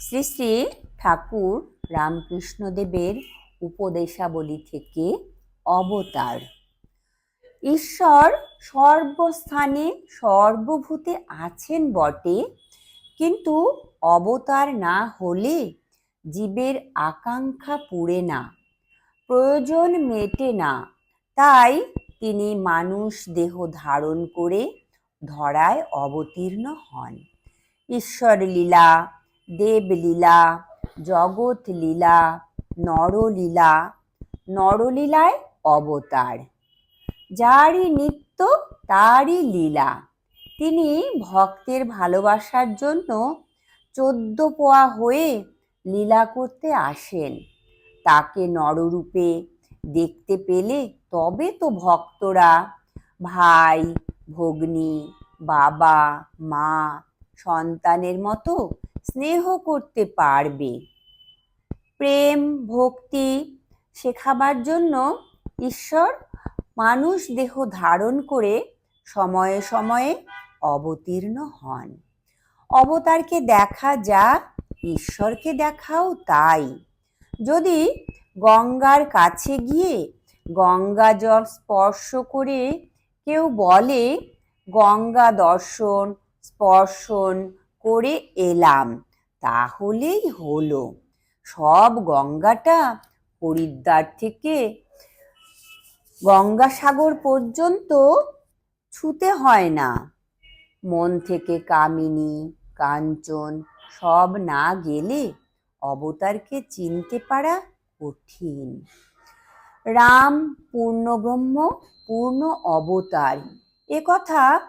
শ্রী শ্রী ঠাকুর রামকৃষ্ণদেবের উপদেশাবলী থেকে অবতার। ঈশ্বর সর্বস্থানে সর্বভূতে আছেন বটে, কিন্তু অবতার না হলে জীবের আকাঙ্ক্ষা পুড়ে না, প্রয়োজন মেটে না। তাই তিনি মানুষ দেহ ধারণ করে ধরায় অবতীর্ণ হন। ঈশ্বর লীলা দেবলীলা জগৎ লীলা নরলীলা। নরলীলায় অবতার। যারই নিত্য, তারই লীলা। তিনি ভক্তের ভালোবাসার জন্য চোদ্দ পোয়া হয়ে লীলা করতে আসেন। তাকে নররূপে দেখতে পেলে তবে তো ভক্তরা ভাই, ভগ্নী, বাবা, মা, সন্তানের মতো স্নেহ করতে পারবে। প্রেম, ভক্তি শেখাবার জন্য ঈশ্বর মানুষ দেহ ধারণ করে সময়ে সময়ে অবতীর্ণ হন। অবতারকে দেখা যা, ঈশ্বরকে দেখাও তাই। যদি গঙ্গার কাছে গিয়ে গঙ্গা জল স্পর্শ করে কেউ বলে, গঙ্গা দর্শন, স্পর্শন করে এলাম। তাহলেই হলো। সব গঙ্গাটা হরিদ্বার থেকে গঙ্গাসাগর পর্যন্ত ছুতে হয় না। মন থেকে কামিনী, কাঞ্চন সব না গেলে অবতারকে চিনতে পারা কঠিন। রাম পূর্ণব্রহ্ম পূর্ণ অবতার। এ কথা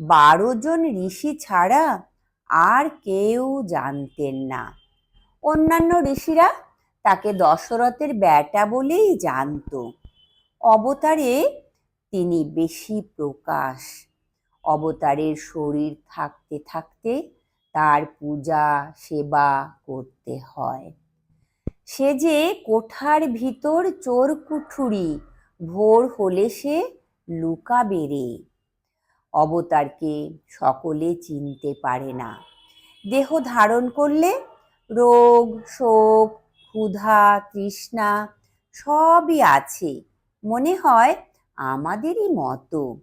বারো জন ঋষি ছাড়া আর কেউ জানতেন না। অন্যান্য ঋষিরা তাকে দশরথের বেটা বলেই জানতো। অবতারে তিনি বেশি প্রকাশ। অবতারের শরীর থাকতে থাকতে তার পূজা, সেবা করতে হয়। সে যে কোঠার ভিতর চোর কুঠুরি ভোর হলে সে লুকা বেড়ে অবতারকে সকলে চিনতে পারে না। দেহ ধারণ করলে রোগ, শোক, ক্ষুধা, তৃষ্ণা সবই আছে। মনে হয় আমাদেরই মতো।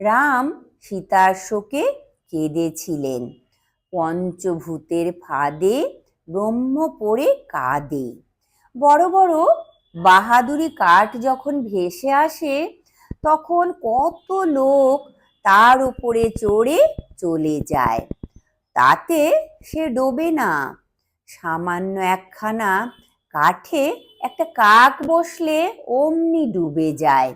রাম সীতার শোকে কেঁদেছিলেন। পঞ্চভূতের ফাঁদে ব্রহ্ম পড়ে কাঁদে। বড় বড় বাহাদুরি কাঠ যখন ভেসে আসে, তখন কত লোক তার উপরে চড়ে চলে যায়। তাতে সে ডোবে না। সামান্য একখানা কাঠে একটা কাক বসলে অমনি ডুবে যায়।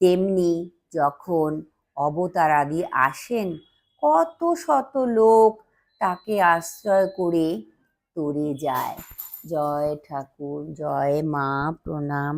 তেমনি যখন অবতার আদি আসেন, কত শত লোক তাকে আশ্রয় করে তরে যায়। জয় ঠাকুর, জয় মা, প্রণাম